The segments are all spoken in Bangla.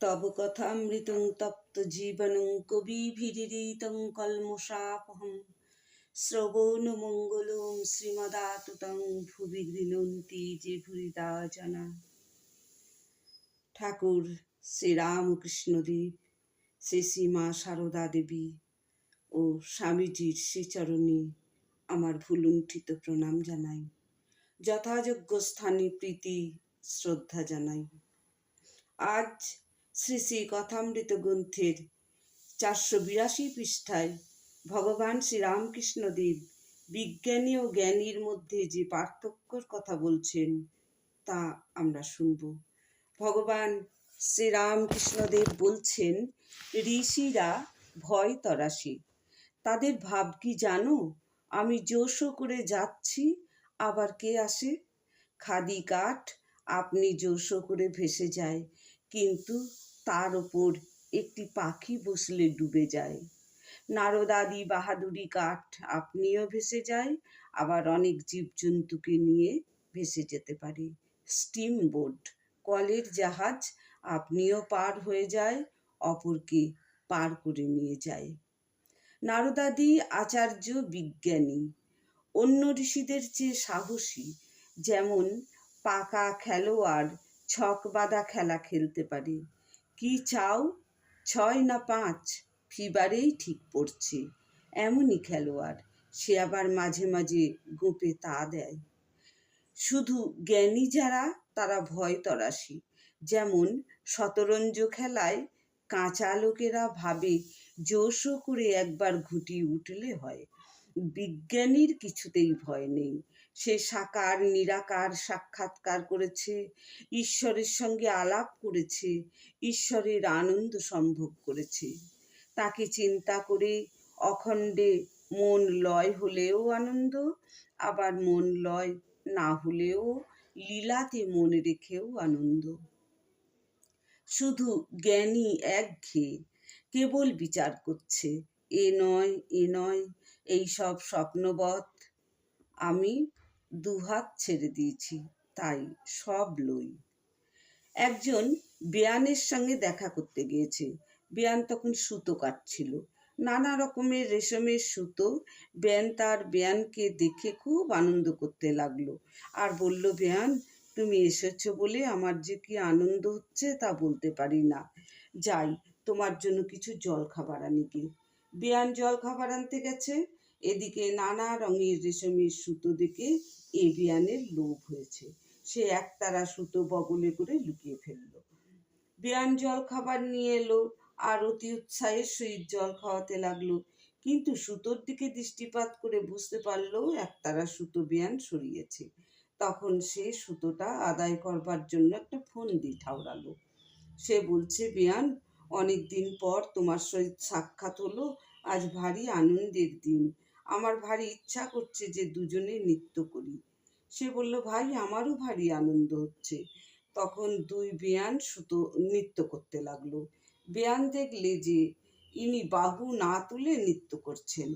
তব কথামৃতং তপ্ত জীবনং কবিভিরিতং কলমশাপহম। শ্রবণমঙ্গলং শ্রীমদাততং ভুবি গৃণন্তি যে ভুরিদা জানা। ঠাকুর, শ্রীরামকৃষ্ণদেব শ্রী শ্রীমা সারদা দেবী ও স্বামীজির শ্রীচরণে আমার ভুলুণ্ঠিত প্রণাম জানাই। যথাযোগ্য স্থানে প্রীতি, শ্রদ্ধা জানাই। আজ শ্রী শ্রী কথামৃত গ্রন্থের চারশো বিরাশি পৃষ্ঠায় ভগবান শ্রীরামকৃষ্ণদেব বিজ্ঞানী ও জ্ঞানীর মধ্যে যে পার্থক্যর কথা বলছেন, তা আমরা শুনব। ভগবান শ্রীরামকৃষ্ণদেব বলছেন, ঋষিরা ভয় তরাসি তাদের ভাব কি জানো? আমি জোশো করে যাচ্ছি, আবার কে আসে? খাদি কাঠ, আপনি জোশো করে ভেসে যায়। কিন্তু তার ওপর একটি পাখি বসলে ডুবে যায়। নারদাদি বাহাদুরি কাঠ আপনিও ভেসে যায়, আবার অনেক জীবজন্তুকে নিয়ে ভেসে যেতে পারে। স্টিম বোট কলের জাহাজ আপনিও পার হয়ে যায়, অপরকে পার করে নিয়ে যায়। নারদাদি আচার্য বিজ্ঞানী, অন্য ঋষিদের চেয়ে সাহসী, যেমন পাকা খেলোয়াড় ছক বাঁধা খেলা খেলতে পারে। কি চাও? ছয় না পাঁচ? ফিবারেই ঠিক পড়ছে। এমনই খেলোয়াড়, সে আবার মাঝে মাঝে গোপে তা দেয়। শুধু জ্ঞানী যারা, তারা ভয় তরাসি যেমন শতরঞ্জ খেলায় কাঁচা লোকেরা ভাবে জোশো করে একবার ঘুটি উঠলে হয়। বিজ্ঞানীর কিছুতেই ভয় নেই। সে সাকার, নিরাকার সাক্ষাৎকার করেছে, ঈশ্বরের সঙ্গে আলাপ করেছে, ঈশ্বরের আনন্দ সম্ভব করেছে। তাকে চিন্তা করে অখণ্ডে মন লয় হলেও আনন্দ, আবার মন লয় না হলেও লীলাতে মন রেখেও আনন্দ। শুধু জ্ঞানী একঘেয়ে, কেবল বিচার করছে, এ নয় এ নয়, এই সব স্বপ্নবৎ, আমি দুহাত ছেড়ে দিয়েছি, তাই সব লই। একজন বেয়ানের সঙ্গে দেখা করতে গিয়েছে। বেয়ান তখন সুতো কাটছিল। নানা রকমের রেশমের সুতো বেয়ান তার বেয়ানকে দেখে খুব আনন্দ করতে লাগল। আর বলল, বেয়ান, তুমি এসেছ বলে আমার যে কি আনন্দ হচ্ছে তা বলতে পারি না। যাই, তোমার জন্য কিছু জল খাবার আনি কি বেয়ান জল খাবার আনতে গেছে। এদিকে নানা রঙের রেশমের সুতো দেখে এ বেয়ানের লোভ হয়েছে। সে একতারা সুতো বগলে করে লুকিয়ে ফেলল। বেয়ান জল খাবার নিয়ে এলো, আর অতি উৎসাহের সহিত জল খাওয়াতে লাগল। কিন্তু সুতোর দিকে দৃষ্টিপাত করে বুঝতে পারল একতারা সুতো বেয়ান সরিয়েছে। তখন সে সুতোটা আদায় করবার জন্য একটা ফোন দি ঠাউরালো সে বলছে, বেয়ান অনেক দিন পর তোমার সহিত সাক্ষাৎ হলো। আজ ভারী আনন্দের দিন। আমার ভারী ইচ্ছা করছে যে দুজনে নৃত্য করি। সে বলল, ভাই, আমারও ভারী আনন্দ হচ্ছে। তখন দুই বেয়ান সুতো নৃত্য করতে লাগল। বেয়ান দেখলে যে ইনি বাহু না তুলে নৃত্য করছেন।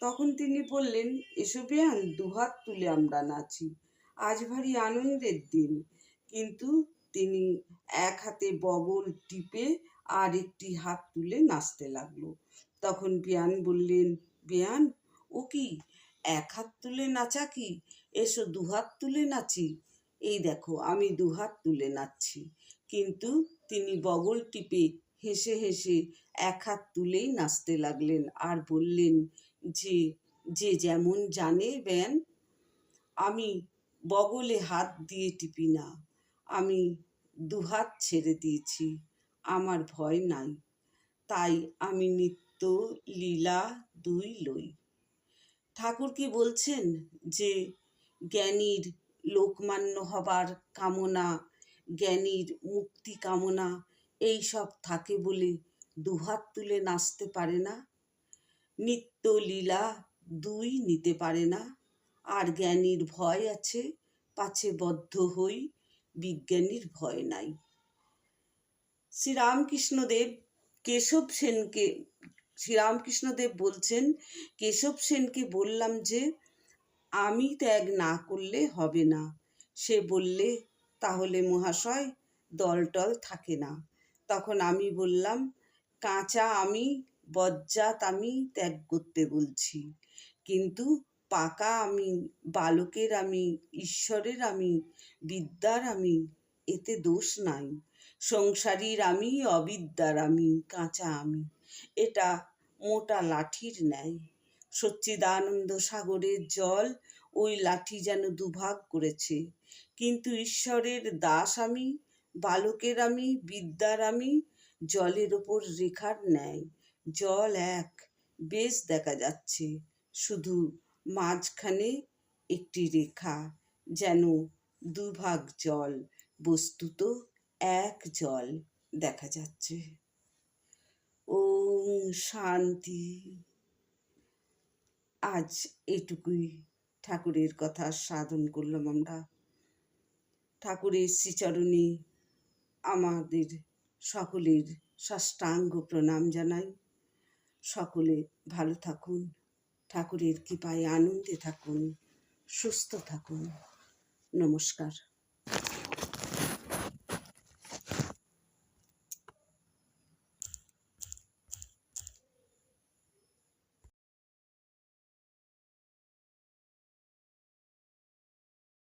তখন তিনি বললেন, এসো বেয়ান, দুহাত তুলে আমরা নাচি। আজ ভারী আনন্দের দিন। কিন্তু তিনি এক হাতে ববল টিপে আর একটি হাত তুলে নাচতে লাগল। তখন বিয়ান বললেন, বিয়ান ও কি? এক হাত তুলে নাচা কি? এসো দুহাত তুলে নাচি। এই দেখো, আমি দুহাত তুলে নাচছি। কিন্তু তিনি বগল টিপে হেসে হেসে এক হাত তুলেই নাচতে লাগলেন আর বললেন, যে যে যেমন জানে ব্যান, আমি বগলে হাত দিয়ে টিপি না। আমি দুহাত ছেড়ে দিয়েছি, আমার ভয় নাই। তাই আমি নিত্য লীলা দুই লই। ঠাকুর কি বলছেন যে জ্ঞানীর লোকমান্য হবার কামনা, জ্ঞানীর মুক্তি কামনা, এই সব থাকে বলে দুহাত তুলে নাচতে পারে না? নিত্য লীলা দুই নিতে পারে না। আর জ্ঞানীর ভয় আছে, পাছে বদ্ধ হই, বিজ্ঞানীর ভয় নাই। শ্রীরামকৃষ্ণদেব কেশব সেনকে শ্রীরামকৃষ্ণদেব বলছেন, কেশব সেনকে বললাম যে, আমি ত্যাগ না করলে হবে না। সে বললে, তাহলে মহাশয়, দলটল থাকে না। তখন আমি বললাম, কাঁচা আমি, বজ্জাত আমি ত্যাগ করতে বলছি। কিন্তু পাকা আমি, বালকের আমি, ঈশ্বরের আমি, বিদ্যার আমি, এতে দোষ নাই। সংসারীর আমি, অবিদ্যার আমি, কাঁচা আমি। এটা মোটা লাঠির ন্যায়। সচ্চিদানন্দ সাগরের জল ওই লাঠি যেন দুভাগ করেছে। কিন্তু ঈশ্বরের দাস আমি, বালকের আমি, বিদ্যার আমি, জলের ওপর রেখার ন্যায়। জল এক, বেশ দেখা যাচ্ছে। শুধু মাঝখানে একটি রেখা, যেন দুভাগ জল। বস্তুত এক জল দেখা যাচ্ছে। শান্তি। আজ এটুকুই ঠাকুরের কথা সাধন করলাম আমরা। ঠাকুরের শ্রীচরণে আমাদের সকলের সাষ্টাঙ্গ প্রণাম জানাই। সকলে ভালো থাকুন, ঠাকুরের কৃপায় আনন্দে থাকুন, সুস্থ থাকুন। নমস্কার।